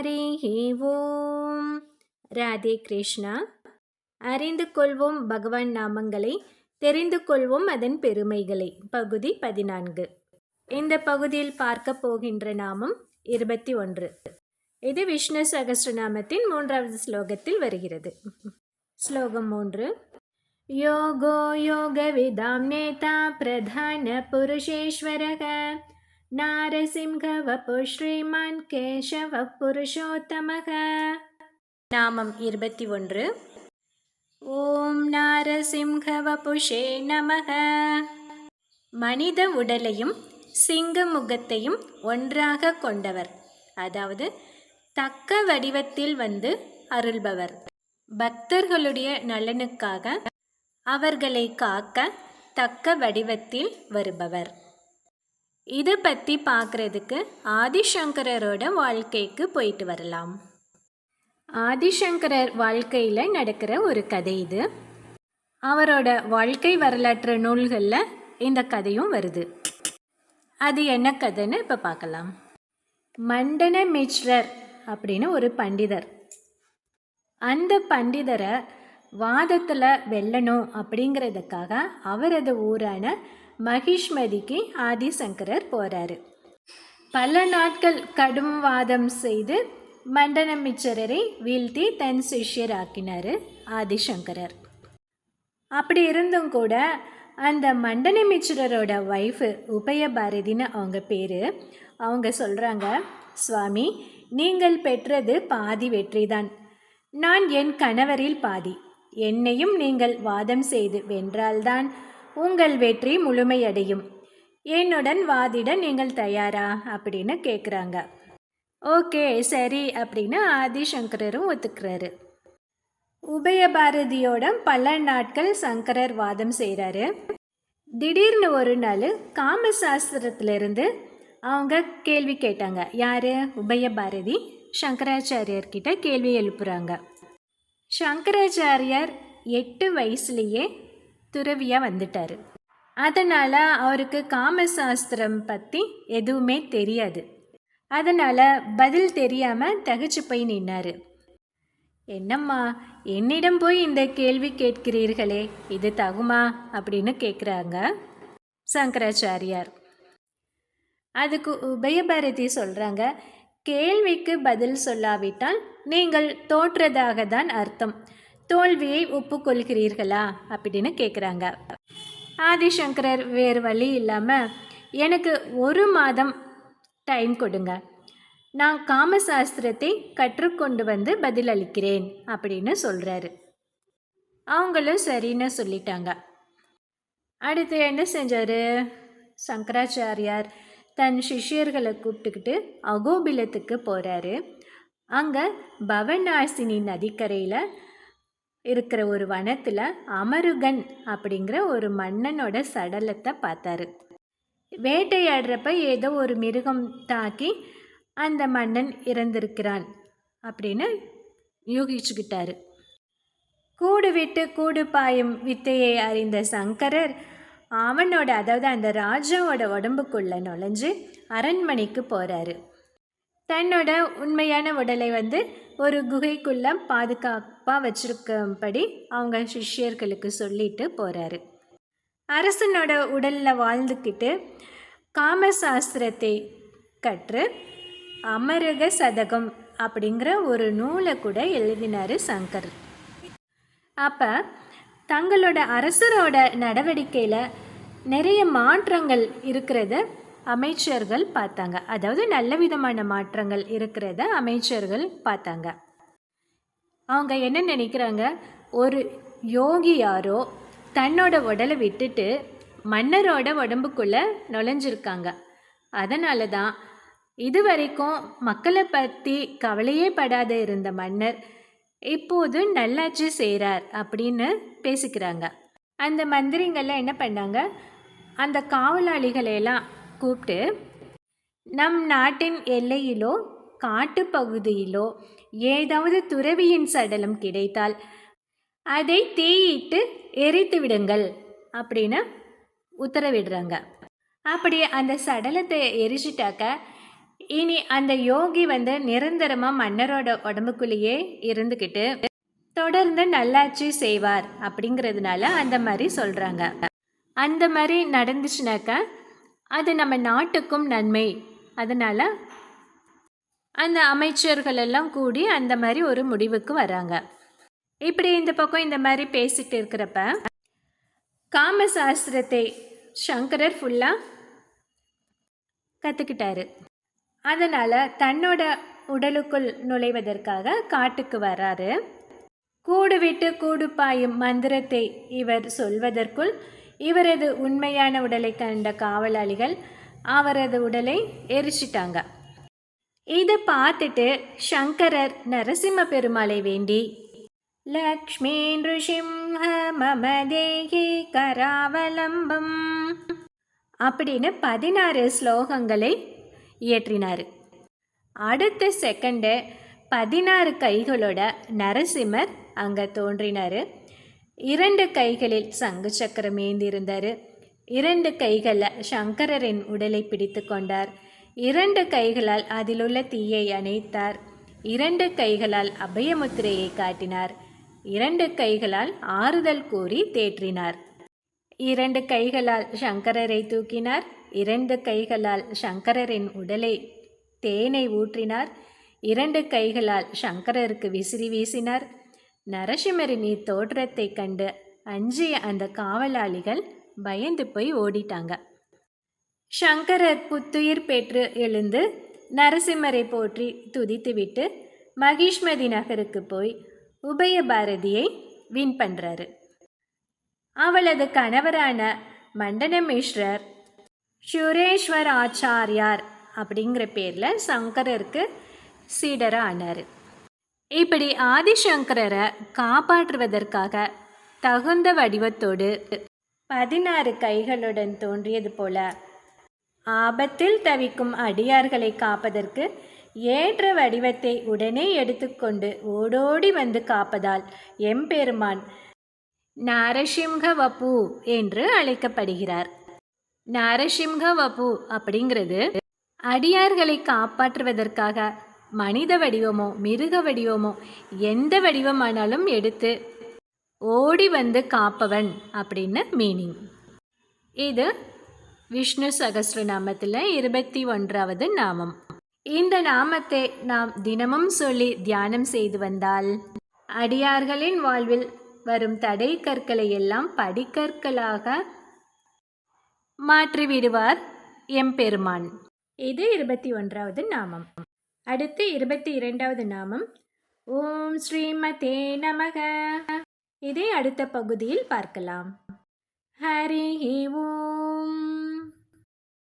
ஹரே ஓம். ராதே கிருஷ்ணா. அறிந்து கொள்வோம் பகவான் நாமங்களை தெரிந்து கொள்வோம் அதன் பெருமைகளை. பகுதி பதினான்கு. இந்த பகுதியில் பார்க்க போகின்ற நாமம் இருபத்தி ஒன்று. இது விஷ்ணு சகசிரநாமத்தின் மூன்றாவது ஸ்லோகத்தில் வருகிறது. ஸ்லோகம் மூன்று. யோகோ யோக விதாம் நேதா பிரதான புருஷேஸ்வரக. நாரசிம்ஹவபு ஸ்ரீமான் கேசவ புருஷோத்தமக நாமம் இருபத்தி ஒன்று. ஓம் நாரசிம்ஹவபுஷே நமக. மனித உடலையும் சிங்க முகத்தையும் ஒன்றாக கொண்டவர். அதாவது தக்க வடிவத்தில் வந்து அருள்பவர். பக்தர்களுடைய நலனுக்காக அவர்களை காக்க தக்க வடிவத்தில் வருபவர். இதை பற்றி பார்க்குறதுக்கு ஆதிசங்கரரோட வாழ்க்கைக்கு போயிட்டு வரலாம். ஆதிசங்கரர் வாழ்க்கையில் நடக்கிற ஒரு கதை இது. அவரோட வாழ்க்கை வரலாற்று நூல்களில் இந்த கதையும் வருது. அது என்ன கதைன்னு இப்போ பார்க்கலாம். மண்டன மிஸ்ரர் அப்படின்னு ஒரு பண்டிதர். அந்த பண்டிதரை வாதத்தில் வெல்லணும் அப்படிங்கிறதுக்காக அவரது ஊரான மகிஷ்மதிக்கு ஆதிசங்கரர் போகிறாரு பல நாட்கள் கடும் வாதம் செய்து மண்டனமிச்சரரை வீழ்த்தி தன் சிஷ்யராக்கினார் ஆதிசங்கரர். அப்படி இருந்தும் கூட அந்த மண்டனமிச்சரரோட ஒய்ஃபு உபயபாரதின்னு அவங்க பேர். அவங்க சொல்கிறாங்க சுவாமி நீங்கள் பெற்றது பாதி வெற்றிதான். நான் என் கணவரில் பாதி. என்னையும் நீங்கள் வாதம் செய்து வென்றால்தான் உங்கள் வெற்றி முழுமையடையும். என்னுடன் வாதிட நீங்கள் தயாரா? அப்படின்னு கேட்குறாங்க ஓகே சரி அப்படின்னு ஆதிசங்கரரும் ஒத்துக்கிறாரு. உபயபாரதியோட பல நாட்கள் சங்கரர் வாதம் செய்கிறாரு திடீர்னு ஒரு நாள் காமசாஸ்திரத்திலிருந்து அவங்க கேள்வி கேட்டாங்க. யார்? உபயபாரதி. சங்கராச்சாரியர்கிட்ட கேள்வி எழுப்புறாங்க. சங்கராச்சாரியார் எட்டு வயசுலேயே துறவியாக வந்துட்டார். அதனால் அவருக்கு காமசாஸ்திரம் பற்றி எதுவுமே தெரியாது. அதனால் பதில் தெரியாமல் தகச்சு போய் நின்னார். என்னம்மா என்னிடம் போய் இந்த கேள்வி கேட்கிறீர்களே இது தகுமா அப்படின்னு கேட்குறாங்க சங்கராச்சாரியார். அதுக்கு உபயபாரதி சொல்கிறாங்க கேள்விக்கு பதில் சொல்லாவிட்டால் நீங்கள் தோற்றதாக தான் அர்த்தம். தோல்வியை ஒப்புக்கொள்கிறீர்களா? அப்படின்னு கேட்குறாங்க ஆதிசங்கரர் வேறு வழி இல்லாமல் எனக்கு ஒரு மாதம் டைம் கொடுங்க. நான் காமசாஸ்திரத்தை கற்றுக்கொண்டு வந்து பதிலளிக்கிறேன் அப்படின்னு சொல்கிறாரு அவங்களும் சரின்னு சொல்லிட்டாங்க. அடுத்து என்ன செஞ்சார்? சங்கராச்சாரியார் தன் சிஷ்யர்களை கூப்பிட்டுக்கிட்டு அகோபிலத்துக்கு போகிறாரு அங்கே பவனாசினி நதிக்கரையில் இருக்கிற ஒரு வனத்தில் அமருகன் அப்படிங்கிற ஒரு மன்னனோட சடலத்தை பார்த்தாரு. வேட்டையாடுறப்ப ஏதோ ஒரு மிருகம் தாக்கி அந்த மன்னன் இறந்திருக்கிறான் அப்படின்னு யூகிச்சுக்கிட்டாரு. கூடு விட்டு கூடு பாயும் வித்தையை அறிந்த சங்கரர் அவனோட அதாவது அந்த ராஜாவோட உடம்புக்குள்ளே நுழைஞ்சு அரண்மனைக்கு போகிறாரு தன்னோட உண்மையான உடலை வந்து ஒரு குகைக்குள்ளே பாதுகாப்பாக வச்சுருக்கும்படி அவங்க சிஷ்யர்களுக்கு சொல்லிட்டு போகிறாரு அரசனோட உடலில் வாழ்ந்துக்கிட்டு காமசாஸ்திரத்தை கற்று அமரக சதகம் அப்படிங்கிற ஒரு நூலை கூட எழுதினார் சங்கர். அப்போ தங்களோட அரசரோட நடவடிக்கையில் நிறைய மாற்றங்கள் இருக்கிறத அமைச்சர்கள் பார்த்தாங்க. அதாவது நல்ல விதமான மாற்றங்கள் இருக்கிறத அமைச்சர்கள் பார்த்தாங்க. அவங்க என்ன நினைக்கிறாங்க? ஒரு யோகி யாரோ தன்னோட உடலை விட்டுட்டு மன்னரோட உடம்புக்குள்ளே நுழைஞ்சிருக்காங்க. அதனால தான் இது வரைக்கும் மக்களை பற்றி கவலையே படாத இருந்த மன்னர் இப்போது நல்லாட்சி செய்கிறார் அப்படின்னு பேசிக்கிறாங்க. அந்த மந்திரிங்கள்லாம் என்ன பண்ணாங்க? அந்த காவலாளிகளையெல்லாம் கூப்பிட்டு நம் நாட்டின் எல்லையிலோ காட்டுப்பகுதியிலோ ஏதாவது துறவியின் சடலம் கிடைத்தால் அதை தேயிட்டு எரித்து விடுங்கள் அப்படின்னு உத்தரவிடுறாங்க. அப்படி அந்த சடலத்தை எரிச்சிட்டாக்க இனி அந்த யோகி வந்து நிரந்தரமாக மன்னரோட உடம்புக்குள்ளேயே இருந்துக்கிட்டு தொடர்ந்து நல்லாட்சி செய்வார் அப்படிங்கிறதுனால அந்த மாதிரி சொல்கிறாங்க அந்த மாதிரி நடந்துச்சுனாக்கா அது நம்ம நாட்டுக்கும் நன்மை. அதனால் அந்த அமைச்சர்கள் எல்லாம் கூடி அந்த மாதிரி ஒரு முடிவுக்கு வராங்க. இப்படி இந்த பக்கம் இந்த மாதிரி பேசிட்டு இருக்கிறப்ப காமசாஸ்திரத்தை சங்கரர் ஃபுல்லாக கற்றுக்கிட்டாரு அதனால் தன்னோட உடலுக்குள் நுழைவதற்காக காட்டுக்கு வராரு. கூடு விட்டு கூடு பாயும் மந்திரத்தை இவர் சொல்வதற்குள் இவரது உண்மையான உடலை கண்ட காவலாளிகள் அவரது உடலை எரிச்சிட்டாங்க. இதை பார்த்துட்டு சங்கரர் நரசிம்ம பெருமாளை வேண்டி லக்ஷ்மீ ருஷிம்ஹ மம தேகி கராவலம்பம் அப்படின்னு பதினாறு ஸ்லோகங்களை இயற்றினார். அடுத்த செகண்டு பதினாறு கைகளோட நரசிம்மர் அங்கே தோன்றினார். இரண்டு கைகளில் சங்கு சக்கரம் ஏந்தியிருந்தார் இரண்டு கைகளில் சங்கரரின் உடலை பிடித்து கொண்டார். இரண்டு கைகளால் அதிலுள்ள தீயை அணைத்தார். இரண்டு கைகளால் அபயமுத்திரையை காட்டினார். இரண்டு கைகளால் ஆறுதல் கூறி தேற்றினார். இரண்டு கைகளால் சங்கரரை தூக்கினார். இரண்டு கைகளால் சங்கரரின் உடலை தேனை ஊற்றினார். இரண்டு கைகளால் சங்கரருக்கு விசிறி வீசினார். நரசிம்மரின் இத்தோற்றத்தை கண்டு அஞ்சிய அந்த காவலாளிகள் பயந்து போய் ஓடிட்டாங்க. சங்கரர் புத்துயிர் பெற்று எழுந்து நரசிம்மரை போற்றி துதித்துவிட்டு மகிஷ்மதி நகருக்கு போய் உபய பாரதியை வின் பண்ணுறாரு அவளது கணவரான மண்டனமிஸ்ரர் சுரேஸ்வர் ஆச்சாரியார் அப்படிங்கிற பேரில் சங்கரருக்கு சீடராக ஆனார் இப்படி ஆதிசங்கரரை காப்பாற்றுவதற்காக தகுந்த வடிவத்தோடு பதினாறு கைகளுடன் தோன்றியது போல ஆபத்தில் தவிக்கும் அடியார்களை காப்பதற்கு ஏற்ற வடிவத்தை உடனே எடுத்துக்கொண்டு ஓடோடி வந்து காப்பதால் எம்பெருமான் நாரசிம்ஹ வபு என்று அழைக்கப்படுகிறார். நாரசிம்ஹ வபு அப்படிங்கிறது அடியார்களை காப்பாற்றுவதற்காக மனித வடிவமோ மிருக வடிவமோ எந்த வடிவமானாலும் எடுத்து ஓடி வந்து காப்பவன் அப்படின்னு மீனிங் இது விஷ்ணு சகஸ்ர நாமத்தில் இருபத்தி ஒன்றாவது நாமம். இந்த நாமத்தை நாம் தினமும் சொல்லி தியானம் செய்து வந்தால் அடியார்களின் வாழ்வில் வரும் தடை கற்களை எல்லாம் படிக்கற்களாக மாற்றிவிடுவார் எம்பெருமான். இது இருபத்தி ஒன்றாவது நாமம். அடுத்து இருபத்தி இரண்டாவது நாமம். ஓம் ஸ்ரீமதே நமக. இதை அடுத்த பகுதியில் பார்க்கலாம். ஹரி ஓம்.